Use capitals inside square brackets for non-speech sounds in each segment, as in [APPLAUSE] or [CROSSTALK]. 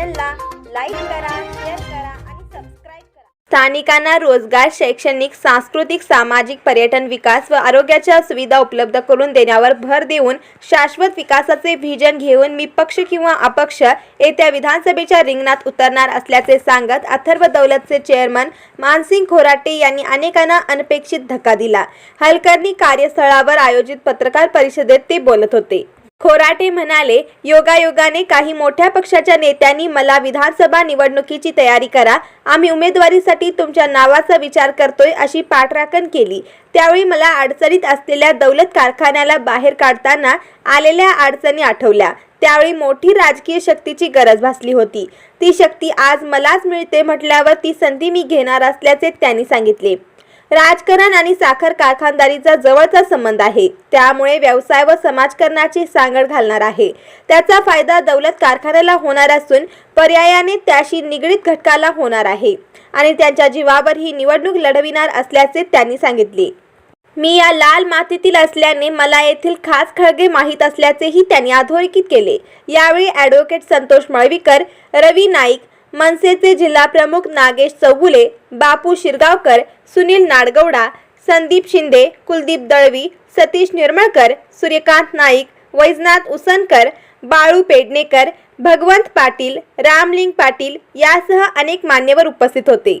चॅनलला लाईक करा शेअर करा आणि सबस्क्राईब करा. स्थानिकांना रोजगार शैक्षणिक सांस्कृतिक सामाजिक पर्यटन विकास व आरोग्याच्या सुविधा उपलब्ध करून देण्यावर भर देऊन शाश्वत विकासाचे व्हिजन घेऊन मी पक्ष किंवा अपक्ष येत्या विधानसभेच्या रिंगणात उतरणार असल्याचे सांगत अथर्व दौलतचे चेअरमन मानसिंग खोराटे यांनी अनेकांना अनपेक्षित धक्का दिला. हलकर्णी कार्यस्थळावर आयोजित पत्रकार परिषदेत ते बोलत होते. खोराटे म्हणाले योगायोगाने काही मोठ्या पक्षाच्या नेत्यांनी मला विधानसभा निवडणुकीची तयारी करा. आम्ही उमेदवारीसाठी तुमच्या नावाचा विचार करतोय अशी पाठराखण केली. त्यावेळी मला अडचणीत असलेल्या दौलत कारखान्याला बाहेर काढताना आलेल्या अडचणी आठवल्या. त्यावेळी मोठी राजकीय शक्तीची गरज भासली होती. ती शक्ती आज मलाच मिळते म्हटल्यावर ती संधी मी घेणार असल्याचे त्यांनी सांगितले. राजकारण आणि साखर कारखानदारीचा जवळचा संबंध आहे. त्यामुळे व्यवसाय व समाजकारणाची सांगड घालणार आहे. त्याचा फायदा दौलत कारखान्याला होणार असून पर्यायाने त्याशी निगडीत घटकाला होणार आहे. आणि त्यांच्या जीवावर ही निवडणूक लढविणार असल्याचे त्यांनी सांगितले. मी या लाल मातीतील असल्याने मला येथील खास खळगे माहीत असल्याचेही त्यांनी अधोरेखित केले. यावेळी ॲडव्होकेट संतोष मळवीकर रवी नाईक मनसेचे जिल्हा प्रमुख नागेश चौगुले बापू शिरगावकर सुनील नाडगौडा संदीप शिंदे कुलदीप दळवी सतीश निर्मळकर सूर्यकांत नाईक वैजनाथ उसनकर बाळू पेडणेकर भगवंत पाटील रामलिंग पाटील यासह अनेक मान्यवर उपस्थित होते.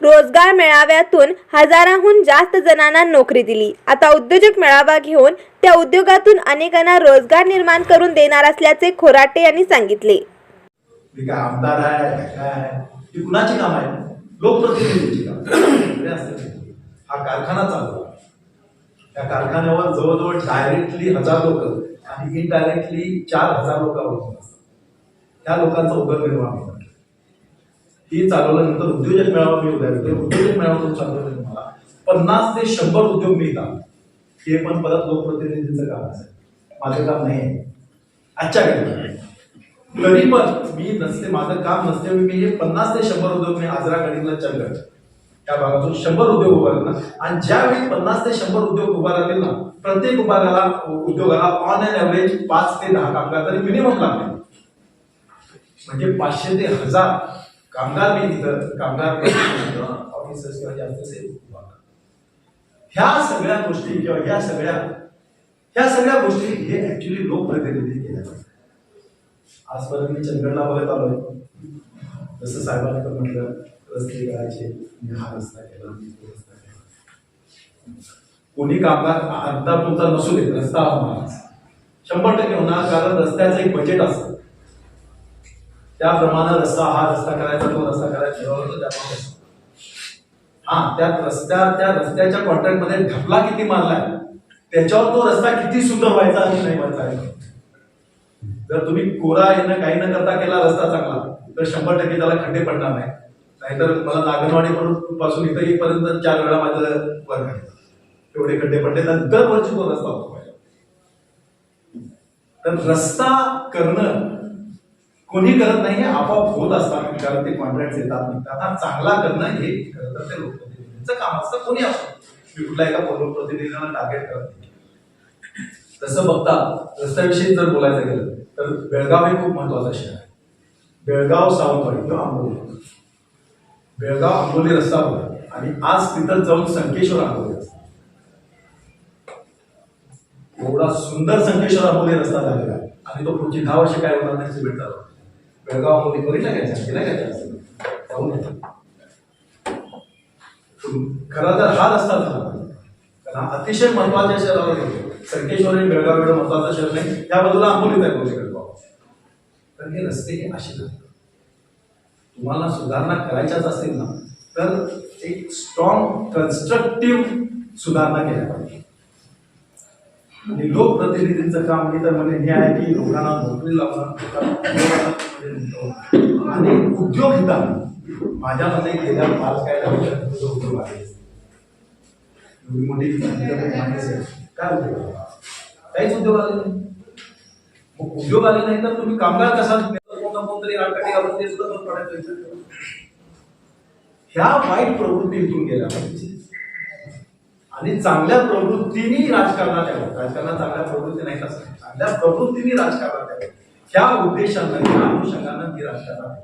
रोजगार मेळाव्यातून हजाराहून जास्त जणांना नोकरी दिली. आता उद्योजक मेळावा घेऊन त्या उद्योगातून अनेकांना रोजगार निर्माण करून देणार असल्याचे खोराटे यांनी सांगितले. मी काय आमदार आहे काय आहे ती कुणाची काम आहे लोकप्रतिनिधींची काम. असते हा कारखाना चालू आहे. त्या कारखान्यावर जवळजवळ डायरेक्टली हजार लोक आणि इनडायरेक्टली चार हजार लोक अवलंबून असतात त्या लोकांचा उदरनिर्वाह होतात ही चालवल्यानंतर उद्योजक मेळावा मी उद्या घेतोय. उद्योजक मेळावा चालवलं तुम्हाला. पन्नास ते शंभर उद्योग मिळतात. हे पण परत लोकप्रतिनिधींचं काम असेल. माझं काम नाही आहे. आजच्या घडी तरी पण मी नसते माझं काम नसते मी हे पन्नास ते शंभर उद्योग मी आजरा गडिंगला चंदगड त्या भागातून शंभर उद्योग उभारले ना. आणि ज्यावेळी पन्नास ते शंभर उद्योग उभा राहतील ना प्रत्येक उभाराला उद्योगाला ऑन अँड एव्हरेज पाच ते दहा कामगार तरी मिनिमम लागले म्हणजे पाचशे ते हजार कामगार मी तिथं कामगार ऑफिसर्स किंवा जास्त ह्या सगळ्या गोष्टी किंवा ह्या सगळ्या ह्या सगळ्या गोष्टी हे ऍक्च्युली लोकप्रतिनिधी केल्या जातात. आजपर्यंत मी चंदगडला बघत आलोय. जसं साहेबांनी पण म्हटलं रस्ते करायचे मी हा रस्ता केला मी तो रस्ता केला. कोणी कामगार अर्धा तुमचा नसू देत रस्ता होणार शंभर टक्के होणार कारण रस्त्याचं एक बजेट असतं त्याप्रमाणे रस्ता हा रस्ता करायचा तो रस्ता करायचा हा त्या रस्त्या त्या रस्त्याच्या कॉन्ट्रॅक्टमध्ये किती मारलाय त्याच्यावर तो रस्ता किती सुंदर व्हायचा आणि नाही व्हायचा जर तुम्ही कोरा येणं काही न करता केला रस्ता चांगला तर शंभर टक्के त्याला खड्डे पडणार नाही. नाहीतर मला नागनवाडी पासून इथं येईपर्यंत चार वेळा माझं वर्ग एवढे खड्डे पडले तर वरची तो रस्ता होतो तर रस्ता करणं कोणी करत नाही आपोआप होत असतात कारण ते कॉन्ट्रॅक्ट येतात निघतात. चांगला करणं हे खरं तर ते लोकप्रतिनिधींचं काम असतं. कोणी असो मी कुठल्या एका लोकप्रतिनिधींना टार्गेट करत नाही. तसं बघता रस्त्याविषयी जर बोलायचं गेलं तर बेळगाव हे खूप महत्वाचं शहर आहे. बेळगाव सावंतवाडी किंवा आंबोली. बेळगाव आंबोली रस्ता होता आणि आज तिथं जाऊन संकेश्वर आंबोली एवढा सुंदर संकेश्वर आंबोली रस्ता झालेला आहे. आणि तो पुढची दहा वर्ष काय होणार नाही भेटतात. बेळगाव आंबोली बघितला काय गेला काय जाऊन येतो. खरा तर हा रस्ता झाला. कारण अतिशय महत्त्वाच्या शहरावर संकेश्वर आणि बेळगाव एवढं महत्वाचं शहर नाही. त्या बाजूला आंबोलीत आहे तर हे रस्ते हे असे झाले तुम्हाला सुधारणा करायच्याच असतील ना तर एक स्ट्रॉंग कन्स्ट्रक्टिव्ह सुधारणा केल्या पाहिजे आणि लोकप्रतिनिधींचं काम मी तर म्हणजे हे आहे की लोकांना नोकरी लावणं लोकांना उद्योगामध्ये गुंतवणं. आणि उद्योग हिताने माझ्या मते गेल्या पाच काय जो उद्योग आहे एवढी मोठी. [LAUGHS] काय उद्योग? काहीच उद्योग आले नाही उद्योग आले नाही तर तुम्ही कामगार कसा कोणतरी आडकाठी घालून ते सुद्धा बंद पडायचं विचार करा. ह्या वाईट प्रवृत्तीतून गेल्या पाहिजे. आणि चांगल्या प्रवृत्तीने राजकारणात यावं. राजकारणात चांगल्या प्रवृत्ती नाही कसं चांगल्या प्रवृत्तीने राजकारणात यावं. ह्या उद्देशानं ह्या अनुषंगानं ती राजकारण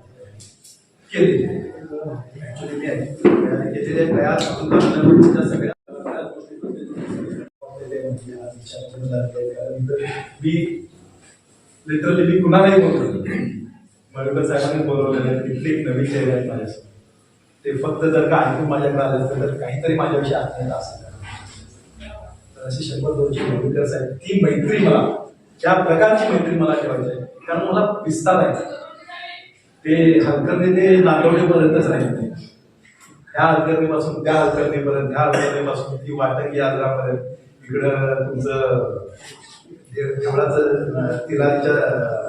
केले. Actually केलेले प्रयास सगळ्या मी लिटरली मी कुणालाही बोलतो मडकर साहेबांनी बोलवलेलं तिथले एक नवीन चेहरे आहेत माझ्यासमोर ते फक्त जर का ऐकून माझ्याकडे आलं तर काहीतरी माझ्याविषयी आत्मीयता असेल. तर अशी शंभर दोनशे मडकर साहेब ती मैत्री मला ज्या प्रकारची मैत्री मला ठेवायची आहे कारण मला विस्तार आहे ते हलकरणी ते नागवडेपर्यंतच राहील नाही. ह्या हलकरणीपासून त्या हलकरणीपर्यंत ह्या हलकरणीपासून ती वाटकी आजरापर्यंत इकडं तुमचं देवळाचं तिलारीच्या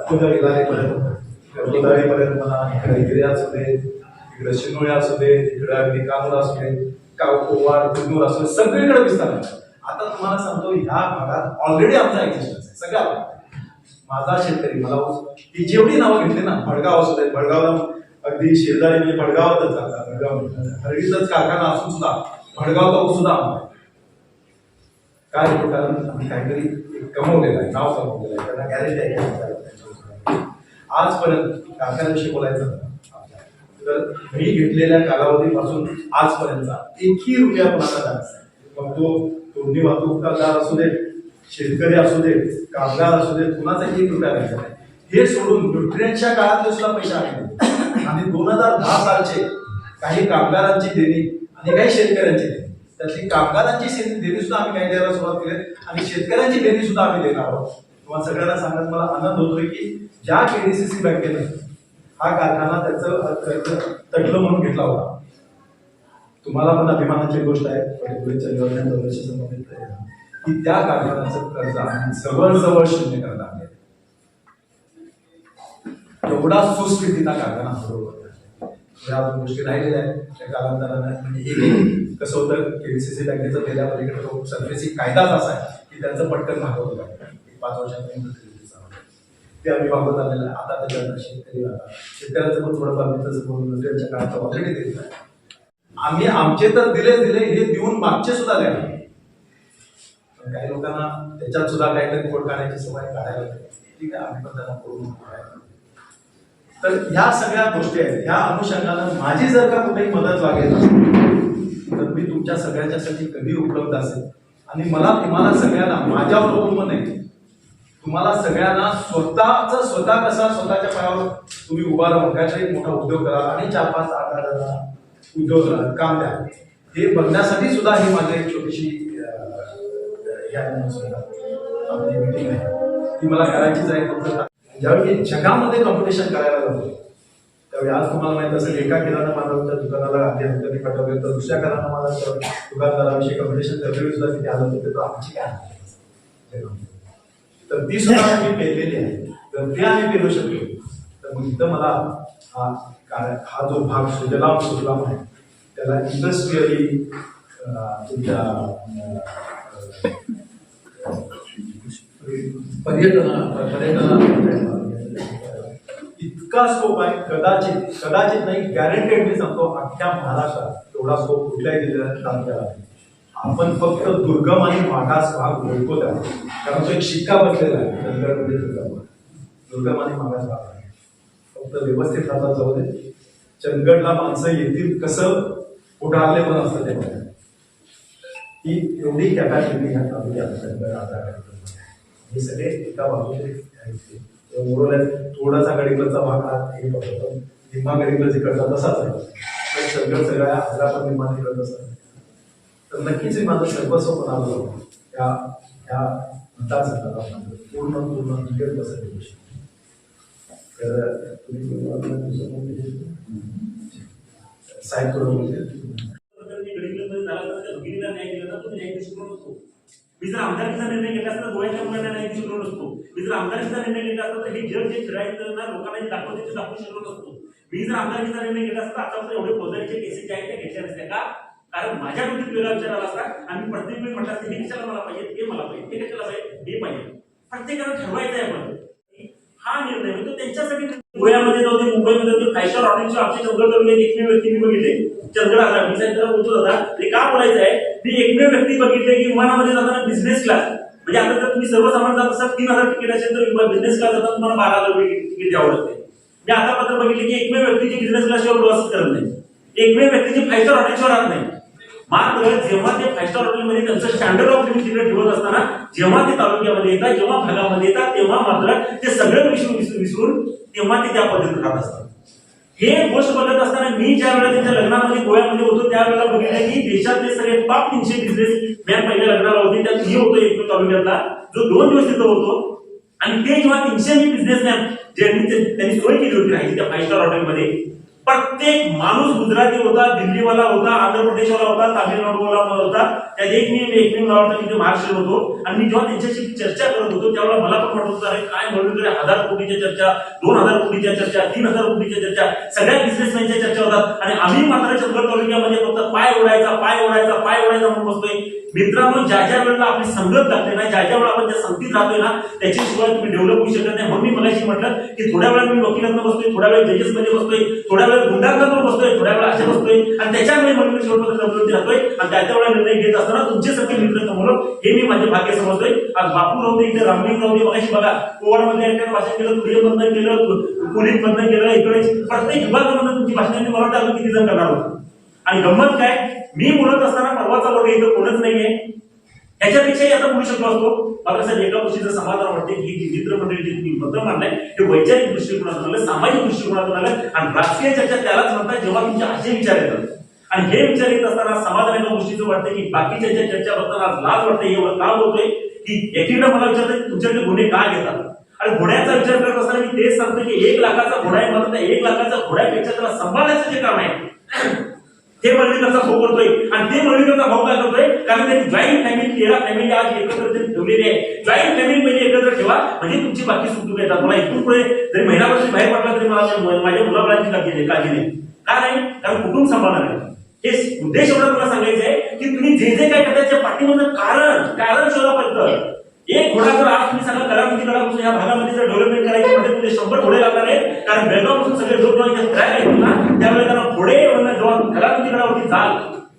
कुदळ इलारीपर्यंत म्हणा इकडे हिरे असू दे इकडे शिनोळे असू दे इकडे अगदी कानूर असू दे काव कोवाड कुंदूर असू दे सगळीकडे विस्तार आता तुम्हाला सांगतो ह्या भागात ऑलरेडी आमचा एक्झिस्टन्स आहे. सगळ्या माझा शेतकरी मला ही जेवढी नावं घेतली ना भडगाव असू दे भडगावला अगदी शेजारी म्हणजे भडगावातच जातात भडगाव हरडीचाच कारखाना असून सुद्धा भडगावचा सुद्धा आम्हाला काय कारण आम्ही काहीतरी कमवलेलं आहे नाव कमवलेलं आहे. त्यांना गॅरेंटी आहे. आजपर्यंत कारखान्याविषयी बोलायचं तर मी घेतलेल्या कालावधीपासून आजपर्यंत एकही रुपया कोणाचा जास्त मग तो तोंडी वाहतूकदार असू दे शेतकरी असू दे कामगार असू दे कुणाचा एक रुपया द्यायचा नाही. हे सोडून न्यूट्रियनच्या काळातले सुद्धा पैसे आले आणि दोन हजार दहा सालचे काही कामगारांची देणी आणि काही शेतकऱ्यांची देणी. त्यातली कामगारांची शे- देणी सुद्धा आम्ही काही द्यायला सुरुवात केली आणि शेतकऱ्यांची देणी सुद्धा आम्ही देणार आहोत. तुम्हाला सगळ्यांना सांगत मला आनंद होतोय की ज्या केडीसीसी बँकेनं हा कारखाना त्याचं तटलं म्हणून घेतला होता. तुम्हाला पण अभिमानाची गोष्ट आहे. संबंधित की त्या कारखान्याचं कर्ज आम्ही जवळ जवळ शून्य करत एवढा सुस्थितीचा कारखाना बरोबर या गोष्टी राहिलेल्या आहेत. त्या कालांतरानं म्हणजे एक कसं होतं केडीसीसी बँकेचं गेल्या पलीकडे तो सर्व्हिसिंग कायदाच असा आहे की त्यांचं पटकन भागवत पाहिजे एक पाच वर्षापर्यंत ते आम्ही वापरत आलेलं आहे. आता त्याच्यानंतर शेतकरी आता शेतकऱ्याचं पण थोडंफार मित्र बोलून त्यांच्या काळात ऑलरेडी दिलेलं आहे आम्ही आमचे तर दिले दिले हे देऊन मागचे सुद्धा द्या पण काही लोकांना त्याच्यात सुद्धा काहीतरी खोड काढायची सवय काढायला ठीक आहे आम्ही पण त्यांना करून तर ह्या सगळ्या गोष्टी आहेत. ह्या अनुषंगानं माझी जर का कुठेही मदत लागेल तर मी तुमच्या सगळ्याच्यासाठी कधी उपलब्ध असेल. आणि मला तुम्हाला सगळ्यांना माझ्यावर अवलंबून नाही तुम्हाला सगळ्यांना स्वतःच स्वतः कसा स्वतःच्या पायावर तुम्ही उभा राहून काहीतरी मोठा उद्योग करा आणि चार पाच आठ आठ हजार उद्योग करा काम द्या. हे बघण्यासाठी सुद्धा ही माझी एक छोटीशी ह्या मीटिंग आहे. ती मला करायचीच आहे फक्त ज्यावेळी मी जगामध्ये कॉम्पिटिशन करायला जातो त्यावेळी आज तुम्हाला माहीत असेल एका किराणा मालाच्या दुकानाला आधी हलकटी पाठवले तर दुसऱ्या किराणा मालाच्या दुकानदाराविषयी कॉम्पिटिशन करते सुद्धा तिथे आलं होतं तर आमची काय तर ती सुद्धा आम्ही पेरलेली आहे. तर ते आम्ही पेरू शकतो तर मग इथं मला हा काय- हा जो भाग सुजलाम सुजलाम आहे त्याला इंडस्ट्रियली तुमच्या पर्यटना पर्यटना इतका स्कोप आहे. कदाचित कदाचित नाही गॅरंटेड मी सांगतो अख्ख्या महाराष्ट्रात एवढा स्कोप कुठल्याही जिल्ह्यात तालुक्याला आपण फक्त दुर्गम आणि मागास भाग ओळखतो त्या कारण तो एक शिक्का बसलेला आहे चंदगडमध्ये दुर्गम दुर्गम आणि मागास भाग आहे. फक्त व्यवस्थित राहतात जाऊ दे. चंदगडला माणसं येतील कसं? उडारले पण असतं ते ही एवढी कॅपॅसिटी ह्या तालुक्यात चंदगड आधार आहे. हे सगळे एका बाजूचे आहेत थोडासा गडीकडचा भाग हा हे होतो निम्मा गडीकडे जिकडचा तसाच आहे. पण सगळं सगळ्या आजरापण निम्मा तिकडं तसं तर नक्कीच हे माझं सर्वस्व पण आलं होतं त्या ह्या मतदारसंघाला पूर्ण पूर्ण क्रिकेट पर्सेंट देऊ तर तुम्ही साहेब करून मी जर आमदारकीचा निर्णय घेतला असता गोव्याच्या मुलांना नाही शिकलो नसतो मी जर आमदारकीचा निर्णय घेतला असता तर हे जग जे फिरायचं ना लोकांना दाखवते ते दाखवू शकलो नसतो मी जर आमदारकीचा निर्णय घेतला असता आतापर्यंत एवढे फौजदारीचे केसेस जे आहेत त्या घेतल्या नसत्या का? कारण माझ्या डोक्यात वेगळा विचार आला असता आणि प्रत्येक वेळी म्हटलं असतं हे कशाला मला पाहिजे ते मला पाहिजे हे कशाला पाहिजे हे पाहिजे प्रत्येकाला ठरवायचं आहे आपण. हा निर्णय म्हणजे त्यांच्यासाठी गोव्यामध्ये जाऊ दे मुंबईमध्ये जाऊ दे फाय हॉटेलचे आमचे चंद्र तालुक्यात एकमेव व्यक्ती मी बघितले. चंद्र आजार मी सांगितलं बोलतो दादा ते का बोलायचं आहे? मी एकमेव व्यक्ती बघितले की विमानामध्ये जाताना बिझनेस क्लास म्हणजे आता जर तुम्ही सर्वसामान्य जात असाल तीन हजार तिकीट असेल तर बिझनेस क्लास जातात तुम्हाला बारा हजार रुपये तिकीट द्यावं लागते. मी आता पत्र बघितले की एकमेव व्यक्तीची बिझनेस क्लासशिवाय प्रवास करत नाही. एकमेव व्यक्तीची फाईव्ह स्टार हॉटेलशिवाय राहत नाही. मात्र जेव्हा ते फाईव्ह स्टार हॉटेलमध्ये त्यांचं स्टँडर्ड ऑफ लिव्हिंग तिकडे ठेवत असताना जेव्हा ते तालुक्यामध्ये येतात जेव्हा भागामध्ये येतात तेव्हा मात्र ते सगळं विसरून विसरून- विसरून तेव्हा ते त्या पद्धतीत राहत असतात. हे गोष्ट बघत असताना मी ज्या वेळेला त्यांच्या लग्नामध्ये गोव्यामध्ये होतो त्यावेळेला बघितलं की देशातले सगळे टॉप तीनशे बिझनेस मॅन पहिल्या लग्नाला होते. त्यात मी होतो एकमेव तालुक्यातला जो दोन दिवस तिथं होतो. आणि ते जेव्हा तीनशे मी बिझनेसमॅन ज्यांनी ते- त्यांनी सोय केली होती राहायची त्या फाईव्ह स्टार हॉटेलमध्ये प्रत्येक माणूस गुजराती होता दिल्लीवाला होता आंध्र प्रदेशवाला होता तामिळनाडूवाला होता. त्यात एक मी एक मी मला वाटतं महाराष्ट्र होतो. आणि मी जेव्हा त्यांच्याशी चर्चा करत होतो त्यावेळेला मला पण वाटत होतं काय म्हणून हजार कोटीच्या चर्चा दोन हजार कोटीच्या चर्चा तीन हजार कोटीच्या चर्चा सगळ्या बिझनेसमॅनच्या चर्चा होतात. आणि आम्ही मात्र चंद्र तालुक्यामध्ये फक्त पाय ओढायचा पाय ओढायचा पाय ओढायचा म्हणून बसतोय. मित्रांनो ज्या ज्या वेळेला आपली संगत लागते ना ज्या ज्या वेळेला आपण त्या संगतीत राहतोय ना त्याच्याशिवाय तुम्ही डेव्हलप होऊ शकत नाही. म्हणून मी मला म्हटलं की थोड्या वेळा मी वकिलांना बसतोय थोड्या वेळ जजेस मध्ये बसतोय थोड्या वेळ गुंडांना बसतोय थोड्या वेळा असे बसतोय. आणि त्याच्यामुळे म्हणून मी शेवटपर्यंत डब्ल्यूटी राहतोय. आणि त्या वेळेला निर्णय घेत असताना तुमच्यासारखे मित्र समोर हे मी माझे भाग्य समजतोय. आज बापू राहू दे इथे रामलिंग राहू दे मगाशी बघा कोवाडमध्ये एकट्या भाषण केलं तुझे बंधन केलं पोलीस बंधन केलं इकडे प्रत्येक विभागामध्ये तुमची भाषणांनी मला वाटतं अजून किती जण करणार होतं? आणि गंमत काय? मी बोलत असताना परवाचा वर्ग इथं कोणच नाहीये. त्याच्यापेक्षाही आता बोलू शकलो असतो. मात्र सर एका गोष्टीचं समाधान वाटते की जी मित्र मंडळी जे तुम्ही मतं मांडलंय हे वैचारिक दृष्टिकोनातून आलं सामाजिक दृष्टिकोनातून आलं. आणि राजकीय चर्चा त्यालाच म्हणतात जेव्हा तुमचे असे विचार येतात. आणि हे विचार येत असताना समाधान एका गोष्टीचं वाटतं की बाकीच्या ज्या चर्चा बघताना आज लाज वाटते एवढं का बोलतोय? की एकीकडे मला विचारतं की तुमच्याकडे गुन्हे का घेतात? आणि घोड्याचा विचार करत असताना मी तेच सांगतो की एक लाखाचा घोडा आहे मला त्या एक लाखाचा घोड्यापेक्षा त्याला सांभाळायचं जे काम आहे ते मळवीकरचा भाऊ करतोय? आणि ते मळवीकरचा भाऊ काय करतोय? कारण त्यांनी जॉईंट फॅमिली तेरा फॅमिली आज एकत्र ठेवलेली आहे जॉईंट फॅमिली पहिले एकत्र ठेवा. म्हणजे तुमची बाकी सुखदुःख येतात. मला इथून पुढे जरी महिनाभर बाहेर पडला तरी मला माझ्या- मुलाबाळांची काळजी नाही काळजी नाही का नाही? कारण कुटुंब सांभाळणार आहे. हे उद्देश एवढा तुला सांगायचं आहे की तुम्ही जे जे काय करता त्याच्या पाठीमागचं कारण कारण शोधा पडतं एक घोडा जर आज तुम्ही सांगा कलाकृती कलापासून या भागामध्ये जर डेव्हलपमेंट करायची म्हणजे तुम्ही शंभर घोडे लागणार आहेत. कारण बेळगावपासून सगळे लोक जेव्हा ना त्यावेळेला त्यांना घोडे जेव्हा कलाकृती कलावरती जाल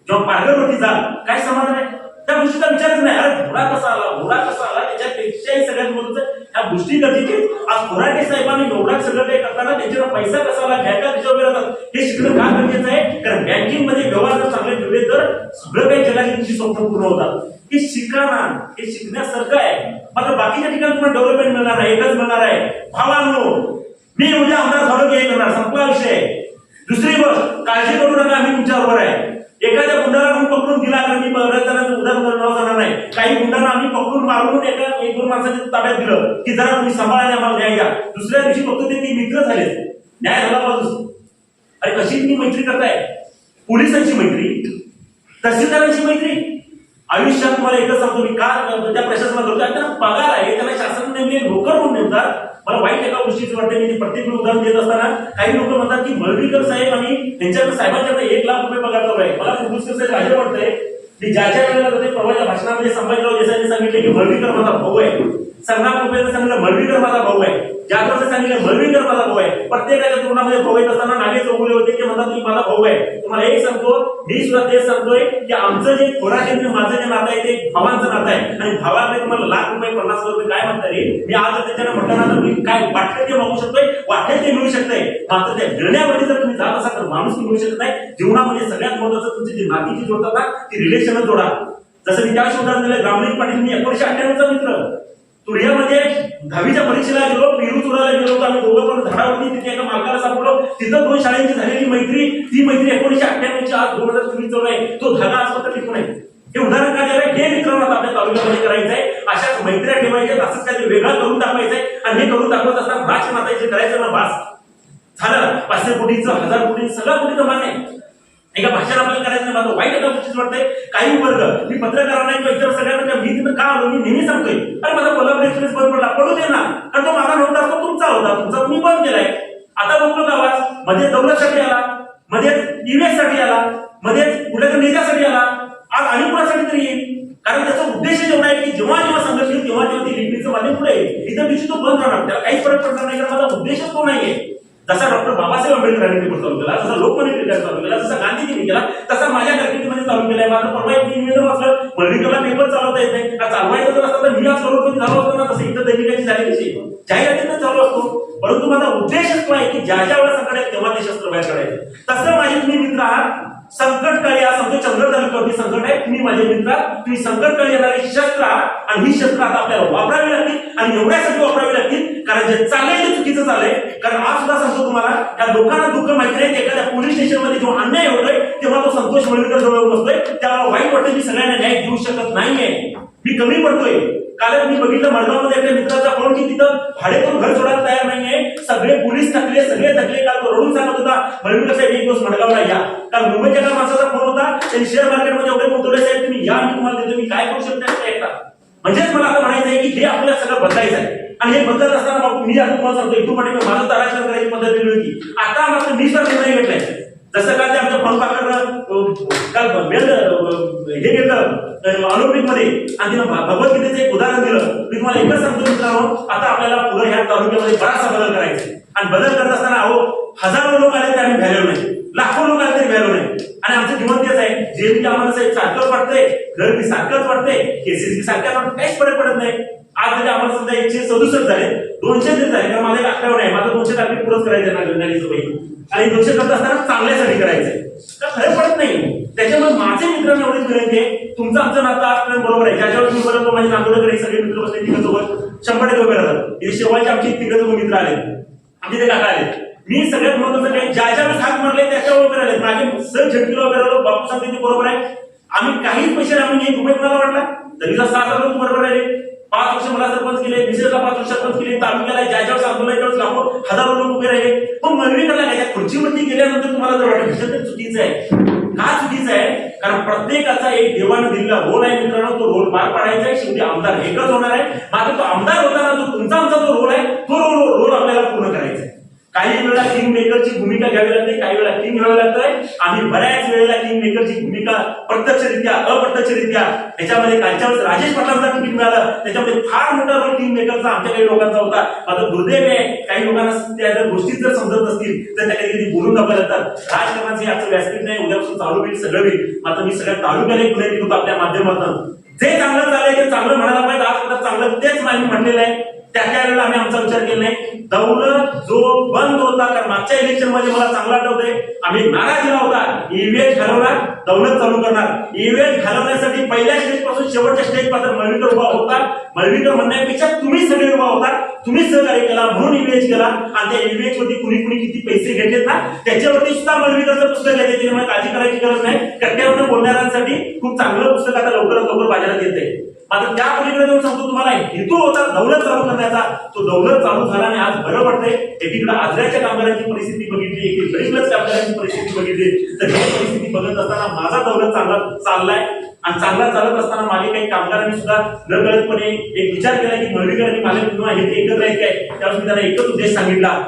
जेव्हा पार्लरवरती जाल काय समाधान आहे? त्या गोष्टीचा विचारच नाही. अरे घोडा कसा आला? घोडा कसा आला? त्याच्यापेक्षाही सगळ्यात मोठं ह्या गोष्टी गरजेच्या आज खोराटे साहेबांनी एवढा सगळं काही करताना त्यांच्यावर पैसा कसा आला बँका त्याच्यावर मिळतात राहतात हे शिकणं का गरजेचं आहे? कारण बँकिंगमध्ये व्यवहार चांगले ठेवले तर सगळं काही जगाची तुमची स्वप्न पूर्ण होतात. हे शिकणार हे शिकण्यासारखं आहे. मात्र बाकीच्या ठिकाणी तुम्हाला डेव्हलपमेंट मिळणार आहे एकच मिळणार आहे. भावांनो मी उद्या आमदार झालो की हे करणार. संपला विषय. दुसरी गोष्ट काळजी करू नका आम्ही तुमच्याबरोबर आहे. एखाद्या गुंडाला आपण पकडून दिला तर मी बऱ्याच जणांचं उदाहरण नाव जाणार नाही. काही गुंडांना आम्ही पकडून मारून एका एक दोन माणसाच्या ताब्यात दिलं की जरा तुम्ही सांभाळायला आम्हाला न्याय द्या. दुसऱ्या दिवशी फक्त ते ती मित्र झाले. न्याय झाला बाजूस अरे कशी तुम्ही मैत्री करताय? पोलिसांची मैत्री तहसीलदारांची मैत्री. आयुष्यात मला एकच सांगतो मी का त्या प्रशासनाला करतो आणि त्यांना पगार आहे त्यांना शासन नेमले नोकर म्हणून नेमतात. मला वाईट एका गोष्टीचं वाटतं मी ते प्रत्येक उदाहरण देत असताना काही लोक म्हणतात की मळवीकर साहेब आणि त्यांच्याकडे साहेबांच्याकडे एक लाख रुपये पगार चालू आहे मला साहेब वाटतंय. की वेळेला प्रवाच्या भाषणामध्ये संभाजीराव देसाईंनी सांगितले की मळवीकर माझा भाऊ आहे. संग्राम रुपयानं सांगितलं मळवीकर माझा भाऊ आहे. जागरचं सांगितलं मळवीकर माझा भाऊ आहे. प्रत्येकाच्या तोंडामध्ये भाऊ येत असताना नागे चौगुले होते ते म्हणतात की माझा भाऊ आहे. तुम्हाला एक सांगतो मी सुद्धा तेच सांगतोय की आमचं जे थोराचे माझं जे नातं आहे ते भावांचं नातं आहे. आणि भावाने तुम्हाला लाख रुपये पन्नास हजार रुपये काय म्हणता येईल? मी आज त्याच्यानं म्हटलं ना मी काय वाटलं ते मागू शकतोय वाटेल ते मिळू शकतंय. मात्र त्या निर्णयामध्ये जर तुम्ही जात असाल तर माणूस मिळू शकत नाही. जीवनामध्ये सगळ्यात महत्वाचं तुमची जी नाती जी जोडतात ना ती रिलेशन शिक्षण जोडा. जसं मी त्या शोधात दिलं ग्रामीण पाटील मी एकोणीशे अठ्ठ्याण्णवचा मित्र तुर्यामध्ये दहावीच्या परीक्षेला गेलो पेरू चुराला गेलो होतो आम्ही दोघं पण झाडावरती तिथे एका मालकाला सापडलो. तिथं दोन शाळेंची झालेली मैत्री ती मैत्री एकोणीशे अठ्ठ्याण्णवची आज दोन हजार चोवीस चालू आहे. तो धागा आजपर्यंत टिकून आहे. हे उदाहरण काय झालं हे मित्रांनो आता आपल्या तालुक्यामध्ये करायचं आहे अशाच मैत्र्या ठेवायच्या असंच काहीतरी वेगळा करून दाखवायचं आहे आणि हे करून दाखवत असताना भाष मातायचे करायचं ना भास झालं. पाचशे कोटीचं हजार कोटीचं सगळं कोटीचं मान आहे. एका भाषेला आपल्याला करायचं नाही वाईट एका गोष्टीच वाटतंय. काही वर्ग मी पत्रकारांना किंवा इतर सगळ्यांना मी तिथं का आलो मी नेहमी सांगतोय अरे माझा कोल्हापूर एक्सप्रेस बंद पडला पडू दे ना. कारण तो माझा नव्हता तो तुमचा होता तुमचा तुम्ही बंद केलाय. आता बघतो आवाज? मध्ये दौलतसाठी आला मध्येच इव्हेंटसाठी आला मध्येच कुठल्या तरी नेत्यासाठी आला. आज आणि कुणासाठी तरी येईल? कारण त्याचा उद्देश जेवढा आहे की जेव्हा जेव्हा संघर्ष येईल तेव्हा जेव्हा ती लिंबीचं माध्यम पुढे येईल. इतर दिवशी तो बंद राहणार त्याला काहीच फरक पडणार नाही कारण माझा उद्देशच तो नाहीये. जसा डॉक्टर बाबासाहेब आंबेडकरांनी पेपर चालू केला जसा लोकमान्य टिळकांनी चालू केला जसा गांधीजींनी केला तसा माझ्या कारकिर्दीमध्ये चालू केलाय माझं परवा एक निवेदन वाचलं मल्लिकला पेपर चालवता येत नाही. का चालवायचं तर असतं तर मी आज करोडपती झालो असतो ना तसं इतर दैनिकांची झाली कशी जाहीर चालू असतो परंतु माझा उद्देशच तो आहे की ज्या ज्या वेळेस संकट आहे तेव्हा ते शस्त्र बाहेर काढायचं. तसं माझे तुम्ही मित्र आहात संकट काळी आज सांगतो चंद्र तालुक्यावरती संकट आहे. तुम्ही माझे मित्र तुम्ही संकटकाळी येणारे शस्त्र आहात आणि ही शस्त्र आता आपल्याला वापरावी लागतील आणि एवढ्यासाठी वापरावी लागतील. कारण जे चाललंय ते चुकीचं चाललंय. कारण आज सुद्धा सांगतो तुम्हाला या लोकांना दुःख माहिती नाही. एखाद्या पोलीस स्टेशनमध्ये जेव्हा अन्याय होतोय तेव्हा तो संतोष मळवीकर जवळ बसतोय. त्याला वाईट वाटतं मी सगळ्यांना न्याय देऊ शकत नाहीये. मी कमी पडतोय. काल मी बघितलं मडगावमध्ये एका मित्राचा फोन की तिथं भाडेकरून घर सोडायला तयार नाहीये. सगळे पोलीस थकले सगळे थकले. काल तो रडून सांगत होता म्हणून साहेब एक दिवस मडगावला या. काल मुंबईच्या एका माणसाचा फोन होता त्यांनी शेअर मार्केटमध्ये एवढे गुंतवले साहेब तुम्ही या मी तुम्हाला देतो. मी काय करू शकतो ऐकता म्हणजेच मला आता माहीत आहे की हे आपल्याला सगळं बदलायचं आहे. आणि हे बदलत असताना मी आता तुम्हाला सांगतो इथून पाठी माझं तराशर करायची पद्धत वेगळी होती. आता मात्र मी सर निर्णय घेतलाय. जसं काय ते आमच्या फळपाकडनं काल वेळ हे घेतलं ऑलिम्पिकमध्ये आणि तिनं भ- भगवद्गीतेचं एक उदाहरण दिलं. मी तुम्हाला एकच सांगतो मित्रांनो आता आपल्याला पुढे ह्या तालुक्यामध्ये बराचसा बदल करायचा आणि बदल करत असताना अहो हजारो लोक आले तरी आम्ही व्हॅल्यू नाही. लाखो लोक आले तरी व्हॅल्यू नाही. आणि आमचं जीवन तेच आहे. जे आम्हाला साहेब सारखंच वाटतंय घर मी सारखंच वाटतंय केसेस मी सारख्या काहीच फरक पडत नाही. आज जरी आम्हाला समजा एकशे सदुसष्ट झाले दोनशे तरी झाले कारण माझं एक आहे. माझं दोनशे टार्गेट पुरच करायचं आहे नागरिकांचं पैकी आणि दोनशे करत असताना चांगल्यासाठी करायचंय तर फरक पडत नाही. त्याच्यामुळे माझे मित्रांना एवढीच विनंती आहे. तुमचं आमचं नातं आजपर्यंत बरोबर आहे. ज्याच्यावर तुम्ही बरोबर माझे नांदोडकडे सगळे मित्र बसले तिघं शंभर टक्के उभे राहतात. इथे शेवटचे आमचे तिकडे मित्र आले आम्ही ते काका मी सगळ्यात महत्वाचं काय ज्या ज्या वेळेस हात मारले त्याच्यावर उभे राहिले. मागे सर झटकीला उभे राहिलो. बापू सांगते बरोबर आहे. आम्ही काहीच पैसे आम्ही एक रुपये कुणाला वाटला? तरीचा सात हजार बरोबर राहिले. पाच वर्ष मला सरपंच केले. विशेषला पाच वर्ष सरपंच केले. तालुक्याला ज्या ज्या आंदोलन त्यावेळेस लाखो हजारो लोक उभे राहिले. पण मरवी करायला काय त्या खुर्चीवरती गेल्यानंतर तुम्हाला जर वाटत हे तर चुकीचं आहे. का चुकीचं आहे? कारण प्रत्येकाचा एक देवानं दिलेला रोल आहे मित्रांनो. तो रोल पार पाडायचा आहे. शेवटी आमदार एकच होणार आहे. मात्र तो आमदार होताना जो तुमचा आमचा जो रोल आहे तो रोल रोल आपल्याला पूर्ण करायचा काही वेळा किंग मेकरची भूमिका घ्यावी लागते काही वेळा किंग घ्यावी लागतंय. आणि बऱ्याच वेळेला किंग मेकरची भूमिका प्रत्यक्षरित्या अप्रत्यक्षरित्या. त्याच्यामध्ये कालच्या वेळेस राजेश पाटलांचा तिकीट मिळालं. त्याच्यामध्ये फार मोठा रोल किंग मेकरचा आमच्या काही लोकांचा होता. आता दुर्दैव आहे काही लोकांना त्या जर गोष्टी जर समजत नसतील तर त्या कधी कधी बोलून दाखवल्या जातात राजकारणाचे आजचं व्यासपीठ नाही उद्यापासून चालू होईल सगळं होईल. मात्र मी सगळ्या तालुक्याला एक विनंती आपल्या माध्यमातून. जे चांगलं चाललंय ते चांगलं म्हणायला पाहिजे आज चांगलं तेच आम्ही म्हणलेलं आहे. त्या त्या वेळेला आम्ही आमचा विचार केला नाही. दौलत जो बंद होता कारण मागच्या इलेक्शनमध्ये मला चांगला आठवतंय आम्ही नारा दिला होता ईव्हीएच घालवणार दौलत चालू करणार. ईव्हीएच घालवण्यासाठी पहिल्या स्टेजपासून शेवटच्या स्टेजपासून मळवीकर उभा होता. मळवीकर म्हणण्यापेक्षा तुम्ही सगळे उभा होता. तुम्ही सहकार्य केला म्हणून ईव्हीएच केला. आणि त्या ईव्हीएच वरती कुणी कुणी किती पैसे घेतलेत ना त्याच्यावरती सुद्धा मळवीकरचं पुस्तक आहे त्याच्यामुळे काळजी करायची गरज नाही. कट्ट्यावर बोलणाऱ्यांसाठी खूप चांगलं पुस्तक आता लवकरात लवकर बाजारात येते आता त्या पलीकडे जाऊन सांगतो तुम्हाला हेतू होता दौलत चालू करण्याचा. तो दौलत चालू झाला आणि आज बरं वाटतंय एकीकडे आजऱ्याच्या कामगारांची परिस्थिती बघितली एकीकडे गरीबच कामगारांची परिस्थिती बघितली. तर ही परिस्थिती बघत असताना माझा दौलत चांगला चाललाय. आणि चांगला चालत असताना माझे काही कामगारांनी सुद्धा नकळतपणे एक विचार केला की मळवीकर आणि मालक किंवा हे एकत्र आहेत काय? त्यावेळेस मी त्यांना एकच उद्देश सांगितला.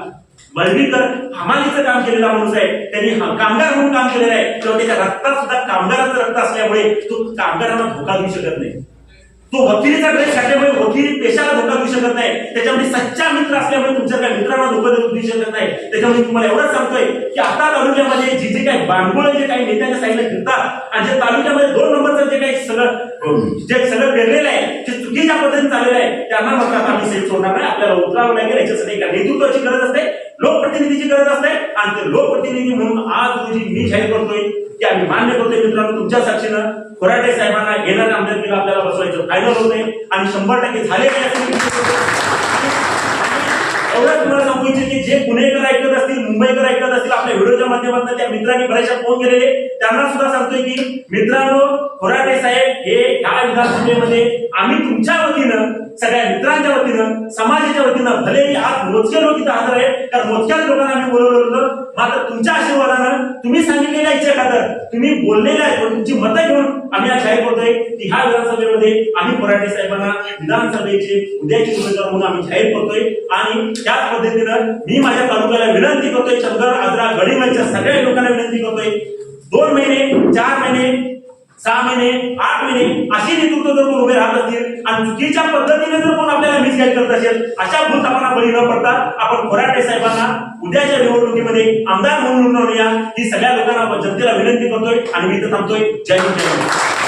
मर्डीकर हमालीचं काम केलेला माणूस आहे. त्यांनी कामगार म्हणून काम केलेलं आहे. तेव्हा त्याच्या रक्तात सुद्धा कामगाराचं रक्त असल्यामुळे तो कामगारांना धोका देऊ शकत नाही. तो वकिलीचा ड्रेस घातल्यामुळे वकील पेशाला धोका देऊ शकत नाही. त्याच्यामध्ये सच्चा मित्र असल्यामुळे तुमच्या काही मित्रांना धोका देऊ देऊ शकत नाही. त्याच्यामुळे तुम्हाला एवढंच सांगतोय की आता तालुक्यामध्ये जे जे काही बांडगुळ जे काही नेत्यांच्या साईडला फिरतात आणि जे तालुक्यामध्ये दोन नंबरचं जे काही सगळं जे सगळं पेरलेलं आहे जे चुकीच्या पद्धतीने चाललेलं आहे त्यांना मात्र आता आम्ही सेट सोडणार नाही. आपल्याला उतरावं लागेल याच्यासाठी एका नेतृत्वाची गरज असते लोकप्रतिनिधीची गरज असते आणि ते लोकप्रतिनिधी म्हणून आज रोजी मी जाहीर करतोय की आम्ही मान्य करतोय मित्रांनो तुमच्या साक्षीनं. खोराटे साहेबांना येणाऱ्या आमदारकीला आपल्याला बसवायचं. फायनल होते आणि शंभर टक्के झाले नाही एवढंच तुम्हाला सांगू इच्छित की जे पुणेकर ऐकत असतील मुंबईकर ऐकत असतील आपल्या व्हिडिओच्या माध्यमातून त्या मित्रांनी बऱ्याचशा फोन केलेले. त्यांना सुद्धा सांगतोय की मित्रांनो खोराटे साहेब हे ह्या विधानसभेमध्ये आम्ही तुमच्या वतीनं सगळ्या मित्रांच्या वतीनं समाजाच्या वतीनं भलेही आज मोजके लोक इथं हजर आहेत. कारण मोजक्याच लोकांना आम्ही बोलवलं होतं. मात्र तुमच्या आशीर्वादानं तुम्ही सांगितलेल्या इच्छा खातर तुम्ही बोललेल्या आहेत तुमची मतं घेऊन आम्ही आज जाहीर करतोय की ह्या विधानसभेमध्ये आम्ही पराठे साहेबांना विधानसभेचे उद्याची उमेदवार म्हणून आम्ही जाहीर करतोय आणि त्याच पद्धतीनं मी माझ्या तालुक्याला विनंती करतोय चंद्र आजरा गडिमाच्या सगळ्या लोकांना विनंती करतोय. दोन महिने चार महिने सहा महिने आठ महिने अशी नेतृत्व जर कोण उभे राहत असतील आणि चुकीच्या पद्धतीने जर कोण आपल्याला मिसगाईड करत असेल अशा भूलथापांना बळी न पडता आपण खोराटे साहेबांना उद्याच्या निवडणुकीमध्ये आमदार म्हणून निवडून ही सगळ्या लोकांना आपण जनतेला विनंती करतोय आणि मी इथं थांबतोय. जय हिंद जय